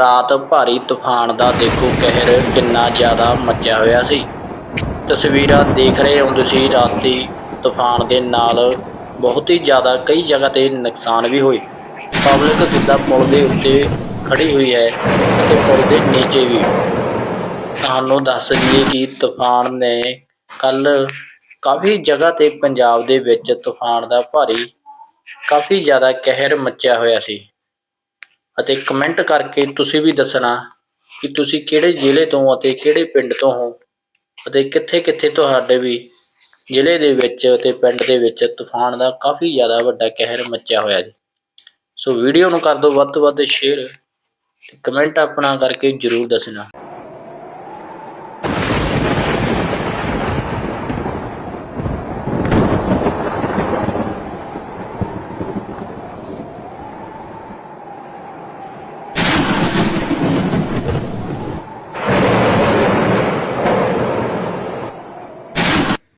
ਰਾਤ ਭਾਰੀ ਤੂਫਾਨ ਦਾ ਦੇਖੋ ਕਹਿਰ ਕਿੰਨਾ ਜ਼ਿਆਦਾ ਮੱਚਿਆ ਹੋਇਆ ਸੀ। ਤਸਵੀਰਾਂ ਦੇਖ ਰਹੇ ਹੁੰਦੇ ਸੀ ਰਾਤੀ ਤੂਫਾਨ ਦੇ ਨਾਲ ਬਹੁਤ ਹੀ ਜ਼ਿਆਦਾ ਕਈ ਜਗ੍ਹਾ ਤੇ ਨੁਕਸਾਨ ਵੀ ਹੋਏ। ਪਬਲਿਕ ਕਿੱਦਾਂ ਪੁਲ ਦੇ ਉੱਤੇ ਖੜੀ ਹੋਈ ਹੈ ਅਤੇ ਪੁਲ ਦੇ ਨੀਚੇ ਵੀ। ਤੁਹਾਨੂੰ ਦੱਸ ਦਈਏ ਕਿ ਤੂਫਾਨ ਨੇ ਕੱਲ ਕਾਫੀ ਜਗ੍ਹਾ ਤੇ ਪੰਜਾਬ ਦੇ ਵਿੱਚ ਤੂਫਾਨ ਦਾ ਭਾਰੀ, ਕਾਫੀ ਜ਼ਿਆਦਾ ਕਹਿਰ ਮੱਚਿਆ ਹੋਇਆ ਸੀ। ਅਤੇ ਕਮੈਂਟ ਕਰਕੇ ਤੁਸੀਂ ਵੀ ਦੱਸਣਾ ਕਿ ਤੁਸੀਂ ਕਿਹੜੇ ਜ਼ਿਲ੍ਹੇ ਤੋਂ ਅਤੇ ਕਿਹੜੇ ਪਿੰਡ ਤੋਂ ਹੋ ਅਤੇ ਕਿੱਥੇ-ਕਿੱਥੇ ਤੁਹਾਡੇ ਵੀ ਜ਼ਿਲ੍ਹੇ ਦੇ ਵਿੱਚ ਅਤੇ ਪਿੰਡ ਦੇ ਵਿੱਚ ਤੂਫਾਨ ਦਾ ਕਾਫੀ ਜ਼ਿਆਦਾ ਵੱਡਾ ਕਹਿਰ ਮੱਚਿਆ ਹੋਇਆ ਜੀ। ਸੋ ਵੀਡੀਓ ਨੂੰ ਕਰ ਦਿਓ ਵੱਧ ਤੋਂ ਵੱਧ ਸ਼ੇਅਰ ਤੇ ਕਮੈਂਟ ਆਪਣਾ ਕਰਕੇ ਜਰੂਰ ਦੱਸਣਾ।